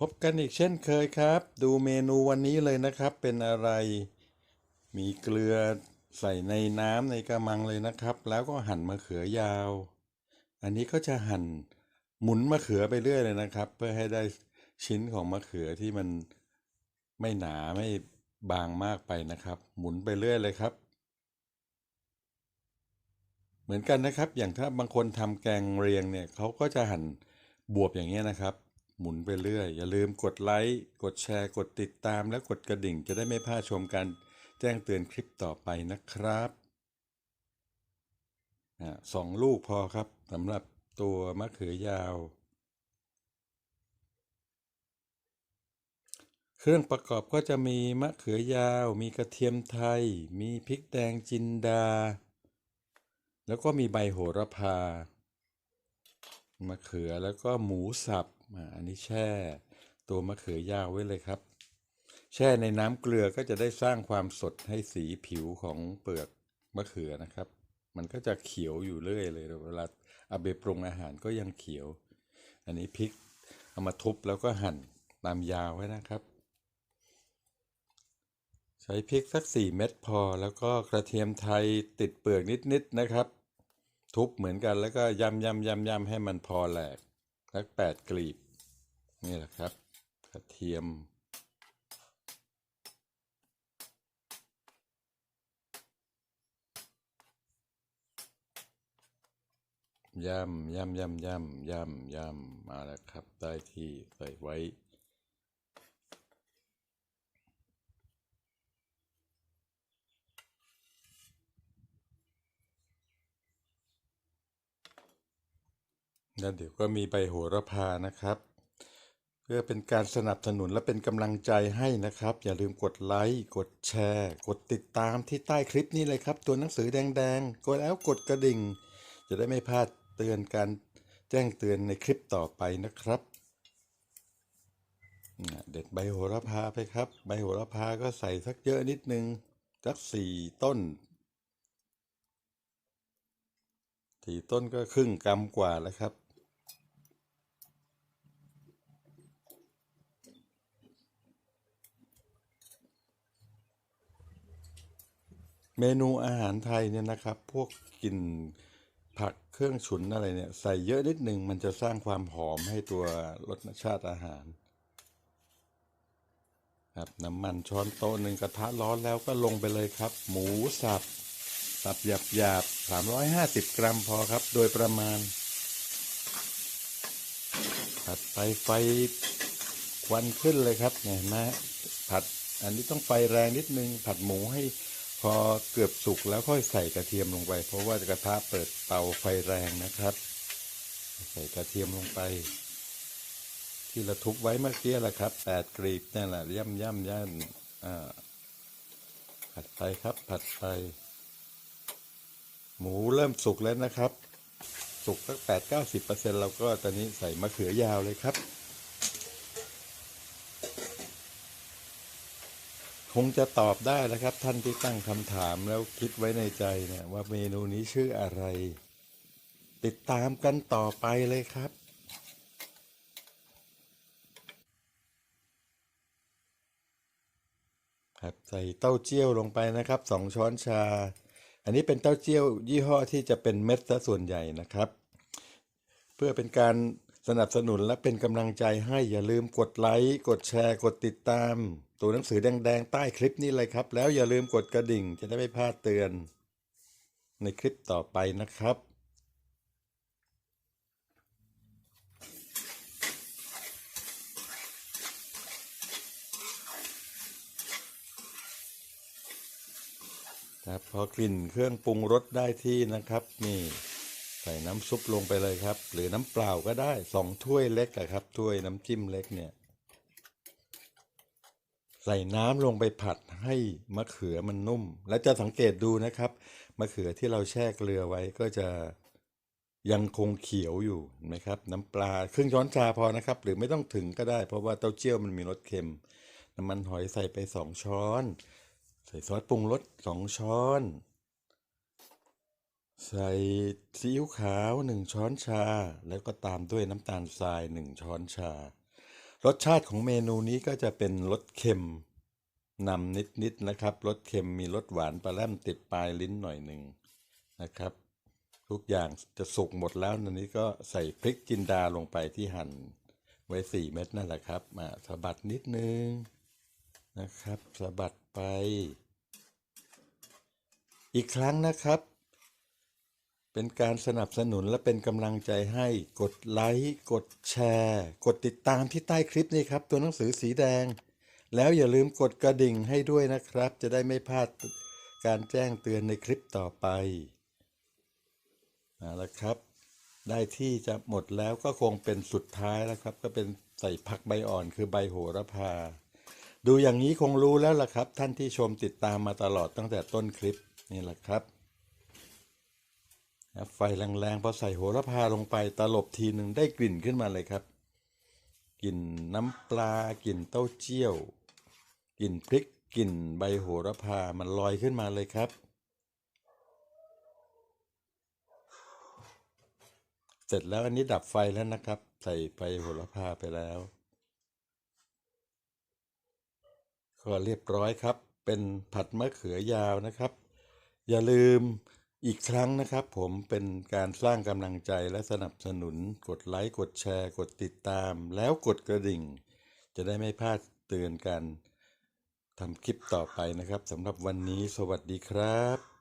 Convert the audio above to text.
พบกันอีกเช่นเคยครับ ดูเมนูวันนี้เลยนะครับ เป็นอะไร มีเกลือใส่ในน้ำในกระมังเลยนะครับ แล้วก็หั่นมะเขือยาว อันนี้ก็จะหั่นหมุนมะเขือไปเรื่อยเลยนะครับ เพื่อให้ได้ชิ้นของมะเขือที่มันไม่หนาไม่บางมากไปนะครับ หมุนไปเรื่อยเลยครับ เหมือนกันนะครับ อย่างถ้าบางคนทำแกงเรียงเนี่ยเขาก็จะหั่นบวบอย่างเงี้ยนะครับ หมุนไปเรื่อย อย่าลืมกดไลค์ กดแชร์ กดติดตาม และกดกระดิ่งจะได้ไม่พลาดชมการแจ้งเตือนคลิปต่อไปนะครับสองลูกพอครับสำหรับตัวมะเขือยาว เครื่องประกอบก็จะมีมะเขือยาว มีกระเทียมไทย มีพริกแดงจินดา แล้วก็มีใบโหระพามะเขือแล้วก็หมูสับ อ่าอันนี้แช่ ตัวมะเขือยาวไว้เลยครับ แช่ในน้ำเกลือก็จะได้สร้างความสดให้สีผิวของเปลือกมะเขือนะครับ มันก็จะเขียวอยู่เรื่อยเลยเวลาเอาไปปรุงอาหารก็ยังเขียว อันนี้พริกเอามาทุบแล้วก็หั่นตามยาวไว้นะครับ ใช้พริกสักสี่เม็ดพอ แล้วก็กระเทียมไทยติดเปลือกนิดๆนะครับ ทุบเหมือนกันแล้วก็ยำยำยำยำให้มันพอแหลก สักแปดกลีบ นี่แหละครับ กระเทียมยำยำยำยำยำยำมาแล้วครับ ได้ที่ใส่ไว้ แล้วเดี๋ยวก็มีใบโหระพานะครับ เพื่อเป็นการสนับสนุนและเป็นกำลังใจให้นะครับ อย่าลืมกดไลค์กดแชร์ กดติดตามที่ใต้คลิปนี้เลยครับ ตัวหนังสือแดงๆกดแล้วกดกระดิ่ง จะได้ไม่พลาดเตือนการแจ้งเตือนในคลิปต่อไปนะครับเด็ดใบโหระพาไปครับ ใบโหระพาก็ใส่สักเยอะนิดนึงสักสี่ต้นสี่ต้นก็ครึ่งกำกว่าแล้วครับ เมนูอาหารไทยเนี่ยนะครับ พวกกลิ่นผักเครื่องฉุนอะไรเนี่ย ใส่เยอะนิดหนึ่งมันจะสร้างความหอมให้ตัวรสชาติอาหาร ครับน้ำมันช้อนโต๊ะหนึ่งกระทะร้อนแล้วก็ลงไปเลยครับ หมูสับสับหยาบหยาบสามร้อยห้าสิบกรัมพอครับ โดยประมาณผัดไปไฟควันขึ้นเลยครับเนี่ยเห็นไหมผัดอันนี้ต้องไฟแรงนิดนึง ผัดหมูให้ พอเกือบสุกแล้วค่อยใส่กระเทียมลงไป เพราะว่ากระทะเปิดเตาไฟแรงนะครับ ใส่กระเทียมลงไป ที่เราทุบไว้เมื่อกี้แหละครับแปดกรีบนั่นแหละย่ำย่ำย่ำผัดไปครับ ผัดไป หมูเริ่มสุกแล้วนะครับ สุกสักแปดเก้าสิบเปอร์เซ็นเราก็ตอนนี้ใส่มะเขือยาวเลยครับ คงจะตอบได้แล้วครับ ท่านที่ตั้งคำถามแล้วคิดไว้ในใจเนี่ยว่าเมนูนี้ชื่ออะไร ติดตามกันต่อไปเลยครับครับใส่เต้าเจี้ยวลงไปนะครับสองช้อนชา อันนี้เป็นเต้าเจี้ยวยี่ห้อที่จะเป็นเม็ดซะส่วนใหญ่นะครับ เพื่อเป็นการ สนับสนุนและเป็นกำลังใจให้อย่าลืมกดไลค์ กดแชร์ กดติดตาม ตัวหนังสือแดงๆ ใต้คลิปนี้เลยครับ แล้วอย่าลืมกดกระดิ่งจะได้ไม่พลาดเตือน ในคลิปต่อไปนะครับ ครับพอกลิ่นเครื่องปรุงรสได้ที่นะครับนี่ ใส่น้ำซุปลงไปเลยครับ หรือน้ำเปล่าก็ได้สองถ้วยเล็กอะครับถ้วยน้ำจิ้มเล็กเนี่ย ใส่น้ำลงไปผัดให้มะเขือมันนุ่ม และจะสังเกตดูนะครับมะเขือที่เราแช่เกลือไว้ก็จะยังคงเขียวอยู่เห็นไหมครับ น้ำปลาครึ่งช้อนชาพอนะครับ หรือไม่ต้องถึงก็ได้ เพราะว่าเต้าเจี้ยวมันมีรสเค็ม น้ำมันหอยใส่ไปสองช้อน ใส่ซอสปรุงรสสองช้อน ใส่ซีอิ๊วขาวหนึ่งช้อนชา แล้วก็ตามด้วยน้ำตาลทรายหนึ่งช้อนชา รสชาติของเมนูนี้ก็จะเป็นรสเค็มนำนิดๆนะครับ รสเค็มมีรสหวานปลาแรมติดปลายลิ้นหน่อยหนึ่งนะครับ ทุกอย่างจะสุกหมดแล้วนันนี้ก็ใส่พริกจินดาลงไปที่หั่นไว้สี่เม็ดนั่นแหละครับ มาสะบัดนิดนึงนะครับสะบัดไป อีกครั้งนะครับ เป็นการสนับสนุนและเป็นกำลังใจให้กดไลค์กดแชร์ กดติดตามที่ใต้คลิปนี้ครับ ตัวหนังสือสีแดง แล้วอย่าลืมกดกระดิ่งให้ด้วยนะครับ จะได้ไม่พลาดการแจ้งเตือนในคลิปต่อไปเอาละครับ ได้ที่จะหมดแล้วก็คงเป็นสุดท้ายแล้วครับ ก็เป็นใส่ผักใบอ่อนคือใบโหระพา ดูอย่างนี้คงรู้แล้วล่ะครับ ท่านที่ชมติดตามมาตลอดตั้งแต่ต้นคลิปนี่แหละครับ ไฟแรงๆพอใส่โหระพาลงไปตลบทีหนึ่งได้กลิ่นขึ้นมาเลยครับ กลิ่นน้ำปลากลิ่นเต้าเจี้ยว กลิ่นพริกกลิ่นใบโหระพามันลอยขึ้นมาเลยครับ เสร็จแล้วอันนี้ดับไฟแล้วนะครับ ใส่ใบโหระพาไปแล้วก็เรียบร้อยครับ เป็นผัดมะเขือยาวนะครับ อย่าลืม อีกครั้งนะครับผมเป็นการสร้างกำลังใจและสนับสนุน กดไลค์กดแชร์ กดติดตาม แล้วกดกระดิ่ง จะได้ไม่พลาดเตือนกันทำคลิปต่อไปนะครับสำหรับวันนี้สวัสดีครับ